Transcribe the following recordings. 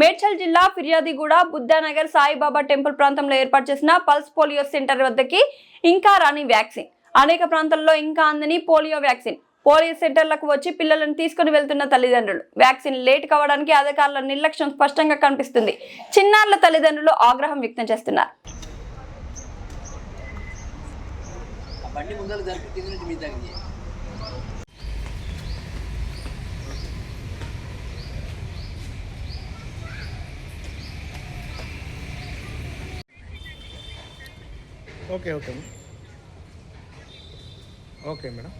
మేడ్చల్ జిల్లా ఫిర్యాదిగూడ బుద్ధానగర్ సాయిబాబా టెంపుల్ ప్రాంతంలో ఏర్పాటు చేసిన పల్స్ పోలియో సెంటర్ వద్దకి ఇంకా రాని వ్యాక్సిన్. అనేక ప్రాంతాల్లో ఇంకా అందని పోలియో వ్యాక్సిన్. పోలియో సెంటర్లకు వచ్చి పిల్లలను తీసుకుని వెళ్తున్న తల్లిదండ్రులు. వ్యాక్సిన్ లేట్ కావడానికి అధికారుల నిర్లక్ష్యం స్పష్టంగా కనిపిస్తుంది. చిన్నారుల తల్లిదండ్రులు ఆగ్రహం వ్యక్తం చేస్తున్నారు. బండి ముందర జరిపి కింద మీ దగ్గర ಓಕೆ ಓಕೆ ಓಕೆ ಮೇಡಮ್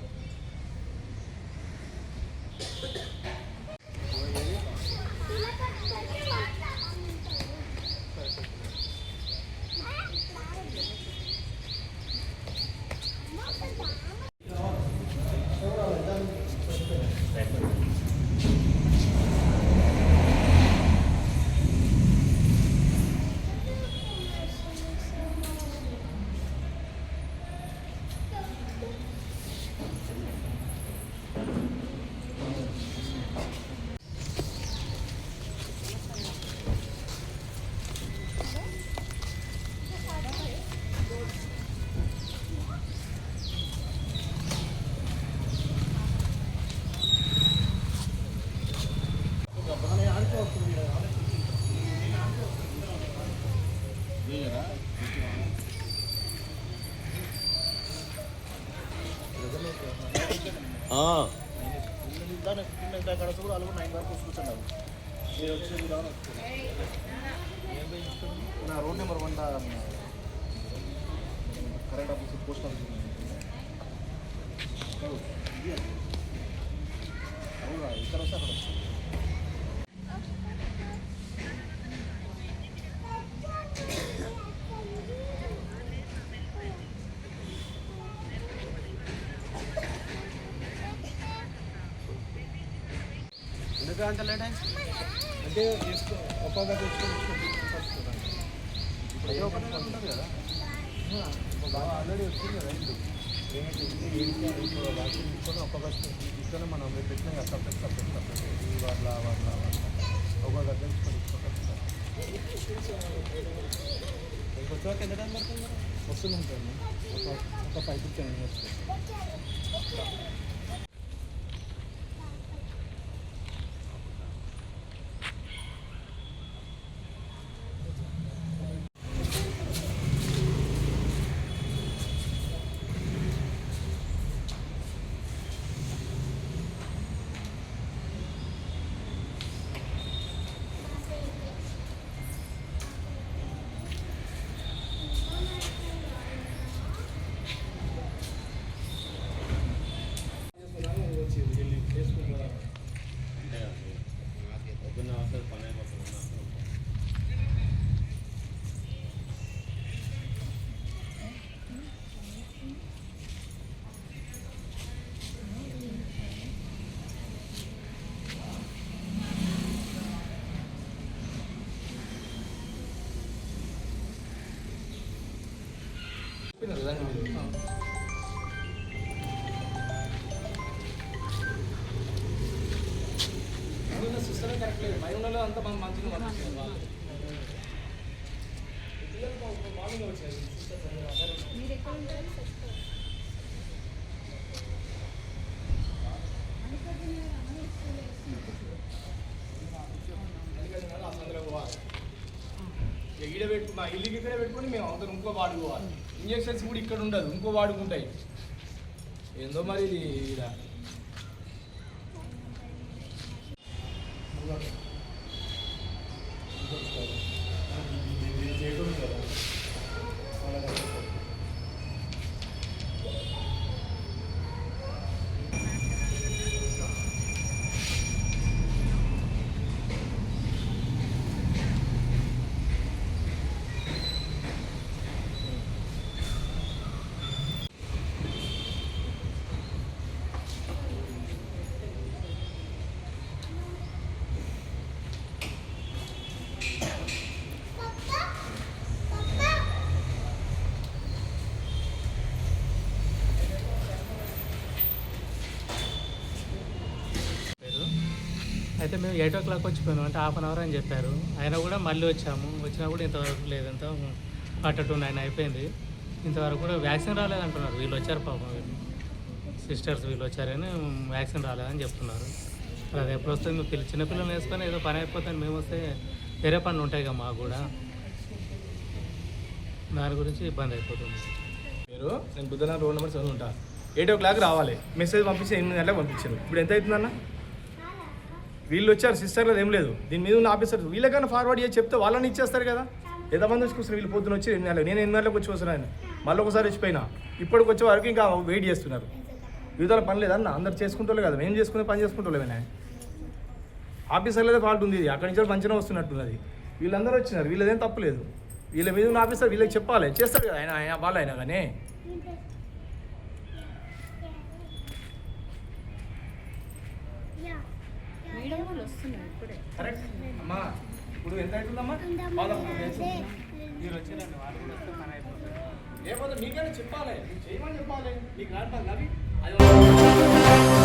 నా road number one current office post office అవునా? ఇక్కడ వస్తే అక్కడ ఎందుకు అంత లేట్ అంటే తీసుకో ఒక్కొక్క తెచ్చుకొని ఇప్పుడు ఏ ఒకటి ఉంటుంది కదా ఆల్రెడీ వచ్చింది కదా ఇంటి ఏమిటి ఇప్పుడు వ్యాక్సిన్ తీసుకొని ఒక్కొక్క తీసుకొని మనం మీరు పెట్టినాం కదా సపరేట్ సపరేట్ సపరేట్ ఈ వాళ్ళ వాళ్ళ ఒక్కొక్క తెచ్చుకొని తీసుకుంటాం ఇంకొచ్చాక ఎంత టైం పడుతుంది వస్తుంది ఉంటుంది ఒక ఒక ఫైవ్ టు టెన్ మినిట్స్ సిస్టమే కరెక్ట్ లేదు. మై ఉన్నలో అంతా మనం మంచిగా పంపించారు వాళ్ళు మార్నింగ్ వచ్చారు సిస్టర్స్ అందరూ పోవాలి ఇక ఈడ పెట్టు మా ఇల్లుకి ఇక్కడ పెట్టుకొని మేము అందరం ఇంకో వాడుకోవాలి ఇంజక్షన్స్ కూడా ఇక్కడ ఉండదు ఇంకో వాడుకుంటాయి ఏందో మరి ఇది ఈడ అయితే మేము ఎయిట్ ఓ క్లాక్ వచ్చిపోయినాం. అంటే హాఫ్ అన్ అవర్ అని చెప్పారు. అయినా కూడా మళ్ళీ వచ్చాము. వచ్చినా కూడా ఇంతవరకు లేదంతా ఫార్టీ టూ నైన్ అయిపోయింది. ఇంతవరకు కూడా వ్యాక్సిన్ రాలేదంటున్నారు. వీళ్ళు వచ్చారు పాపం. వీళ్ళు సిస్టర్స్ వీళ్ళు వచ్చారని వ్యాక్సిన్ రాలేదని చెప్తున్నారు. అది ఎప్పుడు వస్తుంది? పిల్ల చిన్నపిల్లలు వేసుకొని ఏదో పని అయిపోతుంది. మేము వస్తే వేరే పనులు ఉంటాయి కదా మాకు కూడా. దాని గురించి ఇబ్బంది అయిపోతుంది. మీరు నేను బుధవారం రోడ్ నెంబర్ చదువు ఎయిట్ ఓ క్లాక్ రావాలి. మెసేజ్ పంపించి ఎనిమిది గంటలకు పంపించారు. ఇప్పుడు ఎంత అవుతుందన్న? వీళ్ళు వచ్చారు సిస్టర్లది ఏం లేదు. దీని మీద ఉన్న ఆఫీసర్ వీళ్ళకన్నా ఫార్వర్డ్ చేసి చెప్తే వాళ్ళని ఇచ్చేస్తారు కదా. ఎంతమంది వచ్చి వీళ్ళు పొద్దున వచ్చి ఎనిమిది నేను ఎనిమిది గంటలకు వచ్చి వస్తున్నాను మళ్ళీ ఒకసారి వచ్చిపోయినా. ఇప్పటికి వచ్చే వరకు ఇంకా వెయిట్ చేస్తున్నారు. వివిధాల పని లేదన్న. అందరు చేసుకుంటోలే కదా. మేము చేసుకునే పని చేసుకుంటోలేమేనా ఆఫీసర్లదే ఫాల్ట్ ఉంది. ఇది అక్కడి నుంచి మంచిగా వస్తున్నట్టున్నది. వీళ్ళందరూ వచ్చినారు. వీళ్ళదేం తప్పులేదు వీళ్ళ మీద ఉన్న ఆఫీసర్ వీళ్ళకి చెప్పాలి. చేస్తారు కదా ఆయన ఆయన వాళ్ళు అయినా కానీ. కరెక్ట్ అమ్మా ఇప్పుడు ఎంత అవుతుందమ్మా? వాళ్ళకు తెలుసు. మీరు వచ్చారండి వాళ్ళు కూడా వస్తే పని అయిపోతుంది. లేకపోతే మీకైనా చెప్పాలి. మీరు చేయమని చెప్పాలి. మీకు రాదు రవి అది